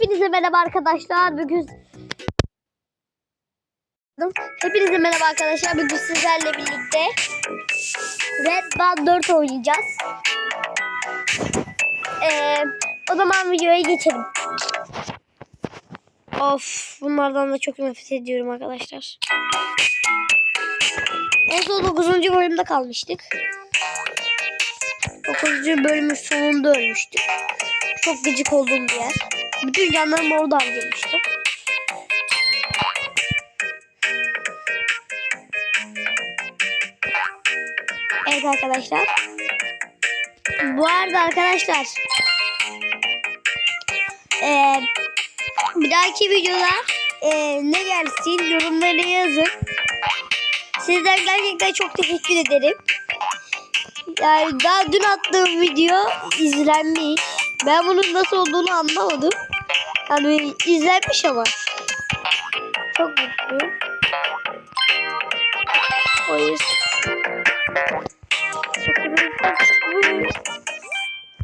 Hepinize merhaba arkadaşlar. Bugün Hepinize merhaba arkadaşlar. Bugün sizlerle birlikte Red Ball 4 oynayacağız. Ee, o zaman videoya geçelim. Of, bunlardan da çok nefret ediyorum arkadaşlar. En son 9. bölümde kalmıştık. 9. bölümün sonunda ölmüştük. Çok gıcık olduğum bir yer. Bütün canlarım oradan girmişti. Evet arkadaşlar. Bu arada arkadaşlar. Eee bir dahaki videoda eee, ne gelsin yorumlara yazın. Sizden gerçekten çok teşekkür ederim. Yani daha dün attığım video izlenmiş. Ben bunun nasıl olduğunu anlamadım. Yani izlenmiş ama. Çok mutluyum. Yüzden.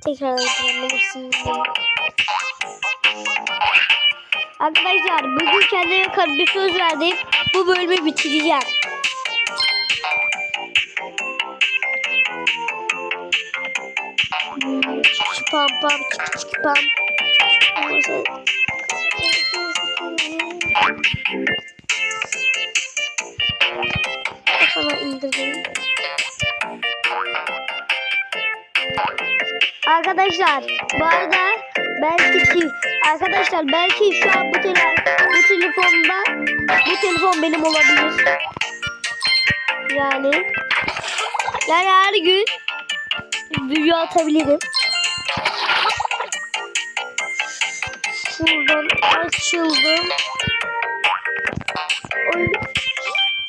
Tekrar izleyebilirsin. Arkadaşlar bugün kendime bir söz verdim. Bu bölümü bitireceğim. Çık pam pam çık çık pam. Kafana indirdim. Arkadaşlar bu arada belki ki arkadaşlar belki şu an bu, tele, bu telefonda bu telefon benim olabilir. Yani yani her gün video atabilirim. Şuradan açıldım. Oy.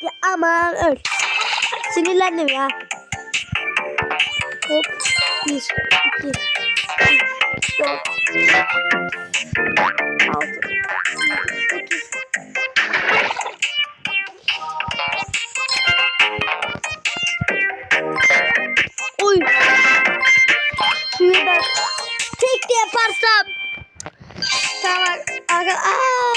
Ya aman öl. Sinirlendim ya. Hop. Bir, iki, üç, dört, altı, Aa.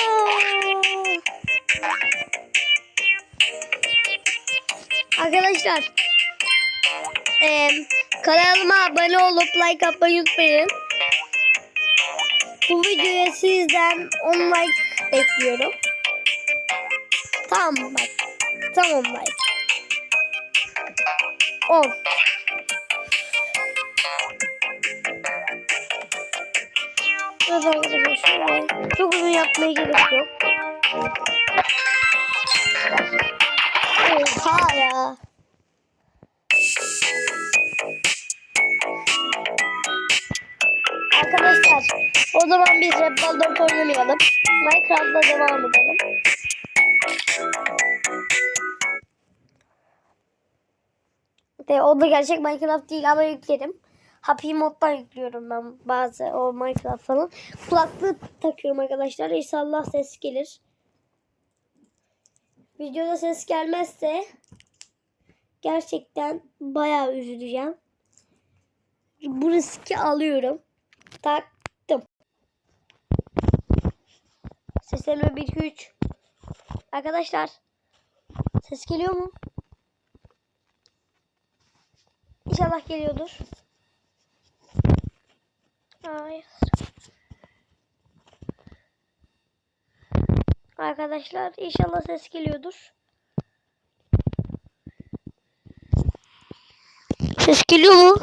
Arkadaşlar. Eee kanalıma abone olup like atmayı unutmayın. Bu videoya sizden 10 like bekliyorum. Tamam bak. Tamam like. 10. Arkadaşlar şöyle. Çok uzun yapmaya gerek yok. Oha ya. Arkadaşlar o zaman biz Red Ball 4 oynamayalım. Minecraft'la devam edelim. De, o da gerçek Minecraft değil ama yüklerim. Happy moddan yüklüyorum ben bazı o Minecraft falan. Kulaklığı takıyorum arkadaşlar. İnşallah ses gelir. Videoda ses gelmezse gerçekten bayağı üzüleceğim. Bu riski alıyorum. Taktım. Seslenme 1 2 3. Arkadaşlar ses geliyor mu? İnşallah geliyordur. Hayır. Arkadaşlar inşallah ses geliyordur. Ses geliyor mu?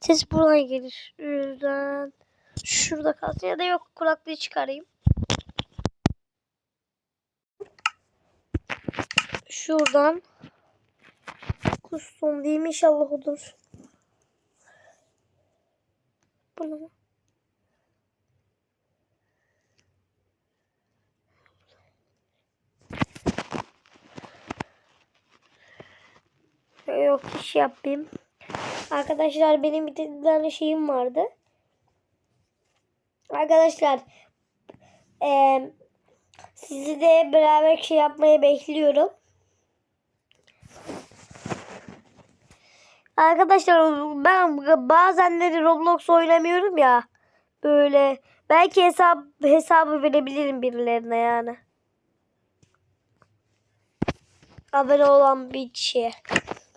Ses buradan gelir. Şuradan. Şurada kalsın ya da yok kulaklığı çıkarayım. Şuradan. Kustum diyeyim inşallah olur. Bunu. Yok iş yapayım. Arkadaşlar benim bir tane şeyim vardı. Arkadaşlar eee sizi de beraber şey yapmayı bekliyorum. Arkadaşlar ben bazenleri Roblox oynamıyorum ya. Böyle Belki hesap hesabı verebilirim birilerine yani. Abone olan bir kişiye.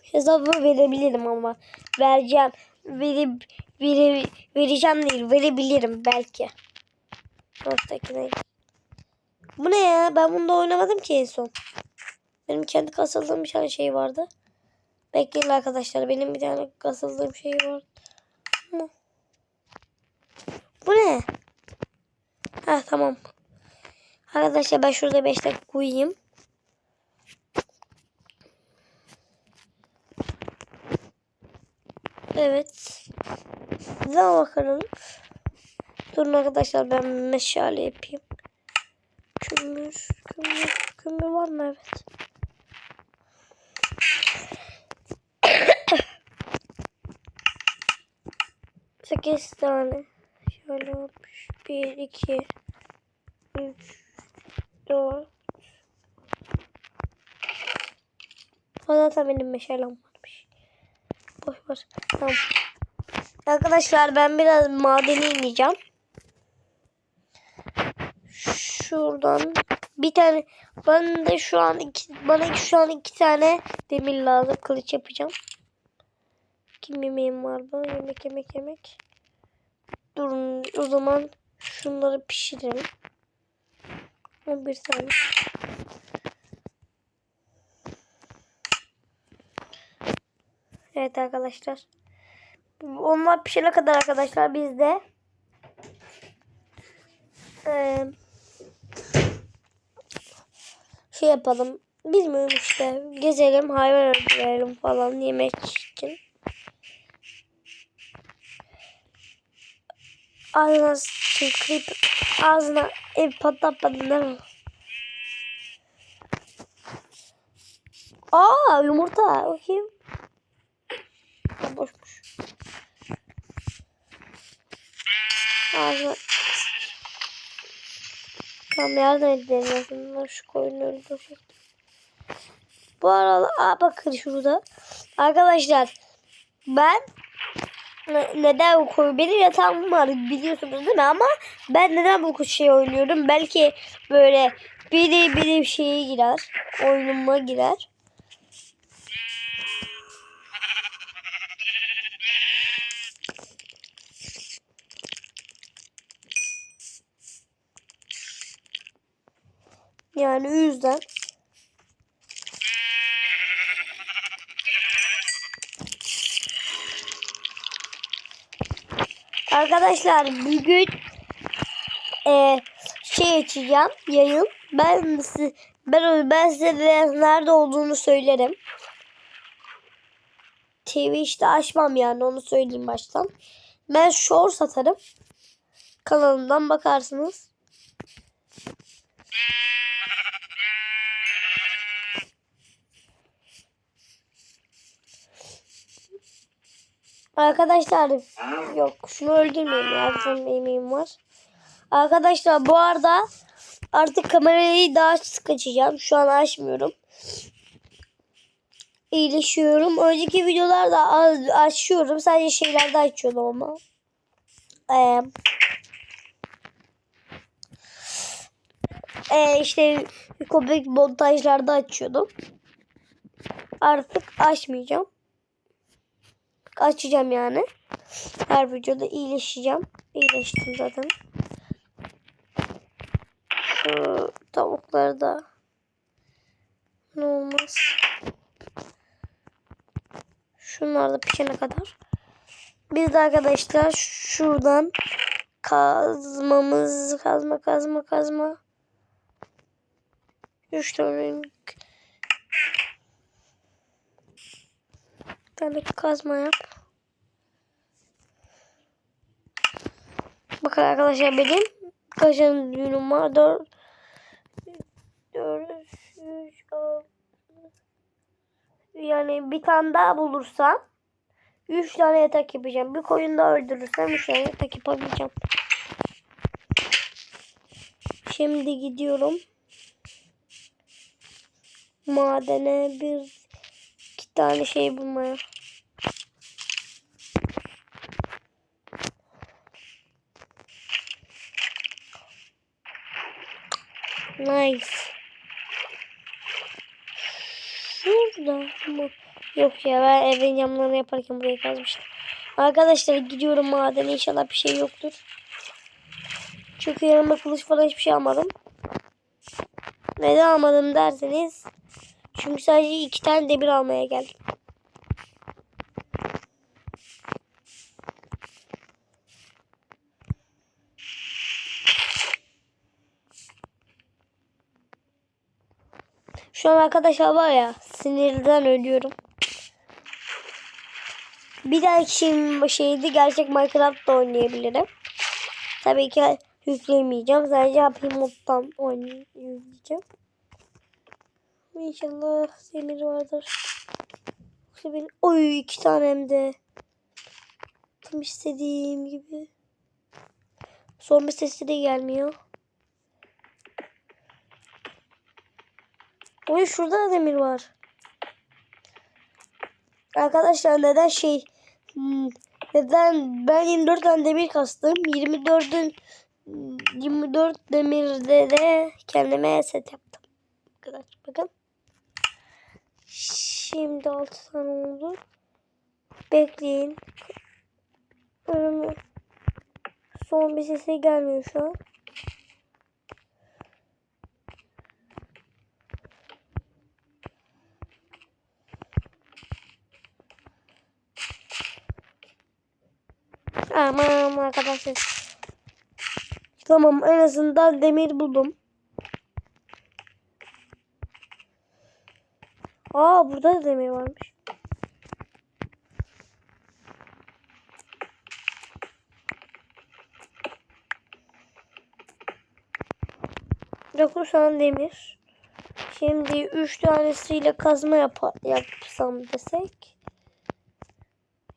Hesabı verebilirim ama vereceğim. Verip vere, vereceğim değil verebilirim belki. Ortakine. Bu ne ya? Ben bunda oynamadım ki en son. Benim kendi kasıldığım bir tane şey vardı. Bekleyin arkadaşlar. Benim bir tane kasıldığım şey var. Ama- Bu ne? Ha tamam. Arkadaşlar ben şurada 5 dakika uyuyayım. Evet. Daha bakalım. Durun arkadaşlar ben meşale yapayım. Kömür, kömür, kömür var mı? Evet. Sekiz tane. Şöyle olmuş. Bir, iki, üç, dört. O zaten benim meşalem varmış. Boş ver. Tamam. Arkadaşlar ben biraz madeni ineceğim. Şuradan bir tane ben de şu an iki, bana şu an iki tane demir lazım kılıç yapacağım. Kim yemeğim var bu? Yemek yemek yemek. O zaman şunları pişirelim. 11 tane. Evet arkadaşlar. Onlar pişene kadar arkadaşlar biz de eee, şey yapalım. Bilmiyorum işte. Gezelim, hayvan öldürelim falan yemek için. Ağzına sıkıp ağzına ev değil mi? Aa yumurta. Bakayım. Boşmuş. Ağzına Tamam yardım edelim azından şu koyunu öldürecek. Bu arada aa, bakın şurada. Arkadaşlar ben neden bu koyu? Benim yatağım var biliyorsunuz değil mi? Ama ben neden bu şey oynuyorum? Belki böyle biri biri şeye girer oyunuma girer. Yani o yüzden Arkadaşlar bugün e, şey açacağım yayın. Ben size, ben ben size de nerede olduğunu söylerim. TV işte açmam yani onu söyleyeyim baştan. Ben short satarım. Kanalımdan bakarsınız. Arkadaşlar yok şunu öldürmeyin ya bizim emeğim var. Arkadaşlar bu arada artık kamerayı daha sık açacağım. Şu an açmıyorum. İyileşiyorum. Önceki videolarda açıyorum. Sadece şeylerde açıyordum ama. Ee, ee, işte komik montajlarda açıyordum. Artık açmayacağım açacağım yani. Her videoda iyileşeceğim. İyileştim zaten. Şu tavukları da ne olmaz. Şunlar da pişene kadar. Biz de arkadaşlar şuradan kazmamız kazma kazma kazma. Üç tane tane kazma yap. Bakın arkadaşlar benim kaç tane düğünüm var? 4 4 3 yani bir tane daha bulursam 3 tane yatak yapacağım. Bir koyun daha öldürürsem 3 tane yatak yapabileceğim. Şimdi gidiyorum. Madene bir iki tane şey bulmaya. Nice. Şurada mı? Yok ya ben evin camlarını yaparken burayı kazmıştım. Arkadaşlar gidiyorum madene inşallah bir şey yoktur. Çünkü yanıma kılıç falan hiçbir şey almadım. Neden almadım derseniz. Çünkü sadece iki tane demir almaya geldim. Şu an arkadaşlar var ya sinirden ölüyorum. Bir dahaki şeyim şeydi gerçek Minecraft'ta oynayabilirim. Tabii ki yükleyemeyeceğim. Sadece Happy Mod'dan oynayacağım. İnşallah demir vardır. Yoksa benim... Oy iki tane de. Tam istediğim gibi. Son bir sesi de gelmiyor. Oy şurada da demir var. Arkadaşlar neden şey hmm, neden ben 24 tane demir kastım 24'ün 24 demirde de kendime set yaptım. Arkadaşlar bakın. Şimdi 6 tane oldu. Bekleyin. Son bir sesi gelmiyor şu an. Aman arkadaşlar. Tamam en azından demir buldum. Aa burada da demir varmış. Dokuz demir. Şimdi üç tanesiyle kazma yap yapsam desek.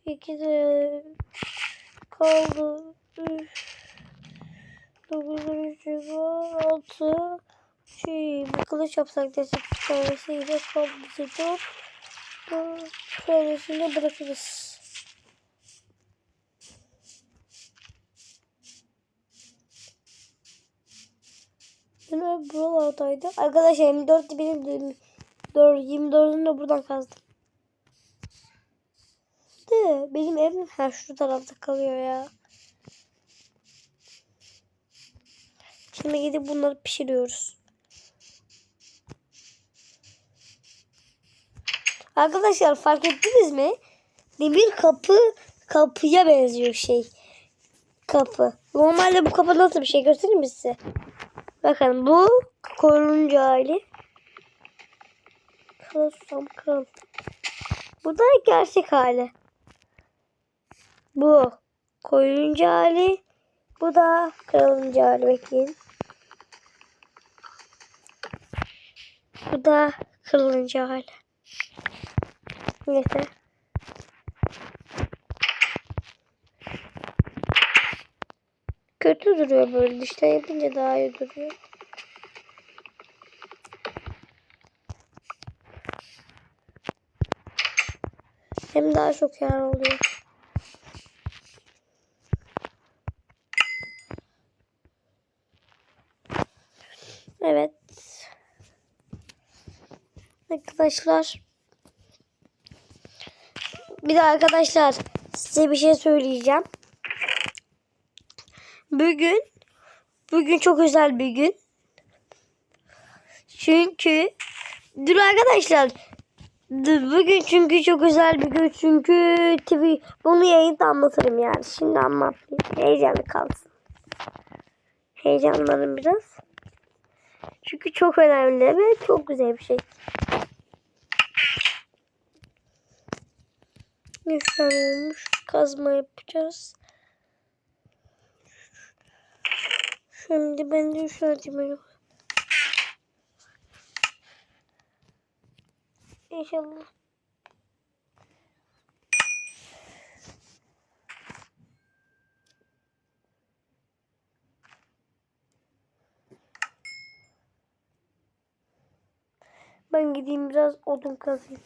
İki de kaldı. Üç. Dokuz, üç, altı. Şey, bir kılıç yapsak desek bir tanesiyle kaldı. Dört. Dört tanesini bırakırız. Yine buralardaydı. Arkadaşlar 24 benim 4 24'ünü de buradan kazdım. Benim evim her şu tarafta kalıyor ya. Şimdi gidip bunları pişiriyoruz. Arkadaşlar fark ettiniz mi? Demir kapı kapıya benziyor şey. Kapı. Normalde bu kapı nasıl bir şey göstereyim mi size? Bakın bu korunca hali. Kral susam kral. Bu da gerçek hali. Bu koyunca hali. Bu da kralınca hali. Bekleyin. Bu da kırılınca hali. Neyse. Kötü duruyor böyle. Dişten yapınca daha iyi duruyor. Hem daha çok yer oluyor. Evet. Arkadaşlar. Bir de arkadaşlar size bir şey söyleyeceğim. Bugün bugün çok özel bir gün. Çünkü dur arkadaşlar dur, bugün çünkü çok özel bir gün çünkü TV bunu yayında anlatırım yani. Şimdi anlatmayayım. Heyecanlı kalsın. Heyecanlanırım biraz. Çünkü çok önemli ve çok güzel bir şey. Tane olmuş. Kazma yapacağız. Şimdi ben de tane demir İnşallah. Ben gideyim biraz odun kazayım.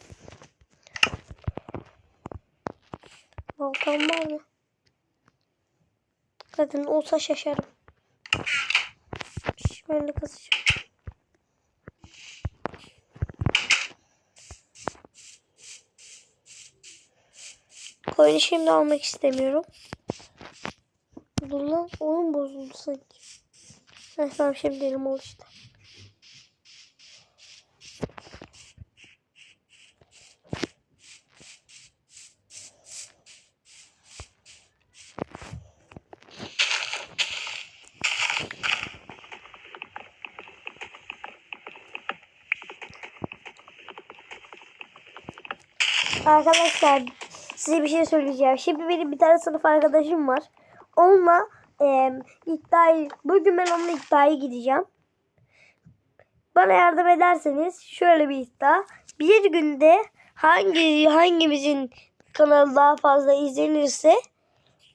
Baltam var mı? Zaten olsa şaşarım. Şöyle kazacağım. Koyunu şimdi almak istemiyorum. Dur lan oyun bozuldu sanki. Heh, tamam şimdi elim oluştu. Arkadaşlar size bir şey söyleyeceğim. Şimdi benim bir tane sınıf arkadaşım var. Onunla e, iddiayı, bugün ben onunla iddiaya gideceğim. Bana yardım ederseniz şöyle bir iddia. Bir günde hangi hangimizin kanalı daha fazla izlenirse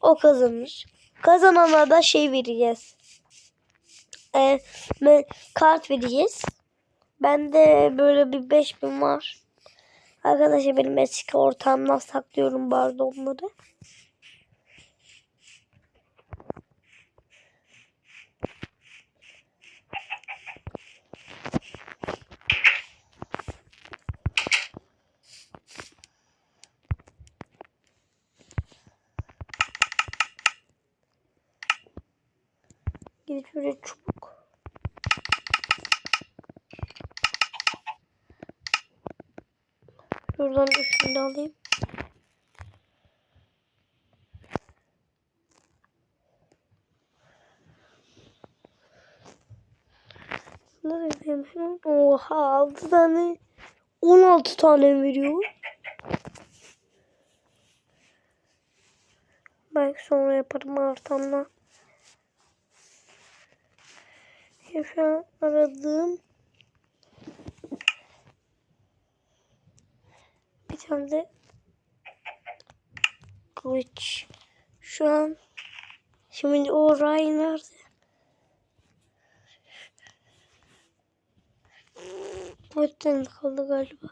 o kazanır. Kazanana da şey vereceğiz. E, kart vereceğiz. Bende böyle bir 5000 var. Arkadaşlar benim eski ortamdan saklıyorum barda onları. Gidip şöyle çubuk. Şuradan üstünde alayım. Ne yapayım şunu? Oha 6 tane 16 tane veriyor. Belki sonra yaparım artamla. Ya Şu an aradığım tane de kılıç. Şu an şimdi o Ray nerede? O tane kaldı galiba.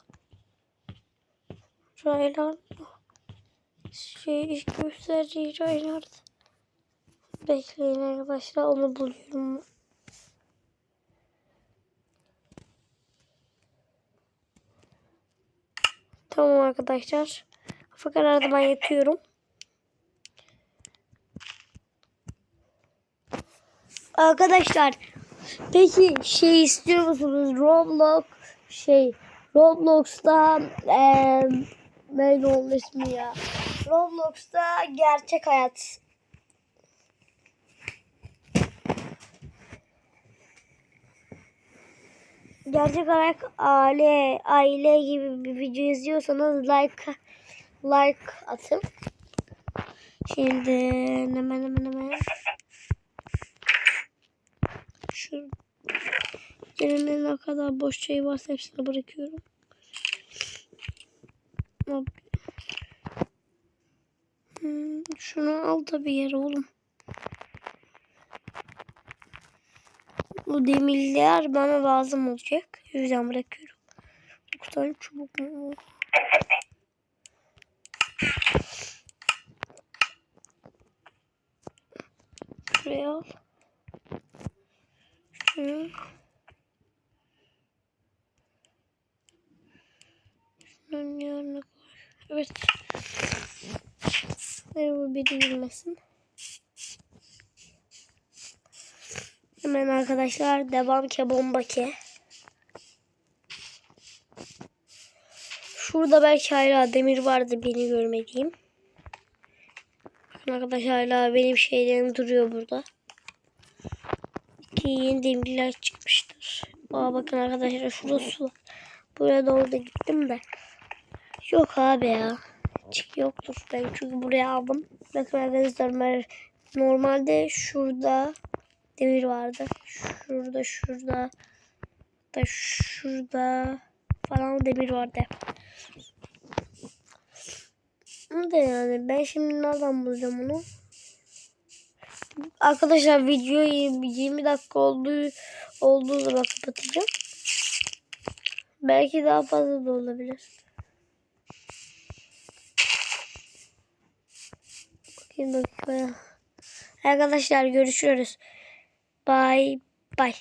Raylar şey gösterici Raylar. Bekleyin arkadaşlar onu buluyorum. Tamam arkadaşlar. Kafa karardı ben yatıyorum. Arkadaşlar peki şey istiyor musunuz? Roblox şey Roblox'ta eee ne oldu ismi ya? Roblox'ta gerçek hayat gerçek olarak aile aile gibi bir video izliyorsanız like like atın. Şimdi hemen hemen hemen şu yerine ne kadar boş şey varsa hepsini bırakıyorum. Hmm, şunu al da bir yere oğlum. Bu demirler bana lazım olacak. O yüzden bırakıyorum. 9 tane çubuk mu? Şuraya al. Şunu. Şunun yanına koy. Evet. Ve bu biri girmesin. Hemen arkadaşlar devam ke bomba ke. Şurada belki hala demir vardı beni görmediğim. Arkadaşlar hala benim şeylerim duruyor burada. İki yeni demirler çıkmıştır. Aa bakın arkadaşlar şurada su var. Buraya doğru da gittim de. Yok abi ya. Çık yoktur. Ben çünkü buraya aldım. Bakın arkadaşlar normalde şurada demir vardı. Şurada şurada da şurada falan demir vardı. Ama da yani ben şimdi nereden bulacağım onu? Arkadaşlar videoyu 20 dakika olduğu olduğu zaman kapatacağım. Belki daha fazla da olabilir. Bakayım bakayım. Arkadaşlar görüşürüz. Bye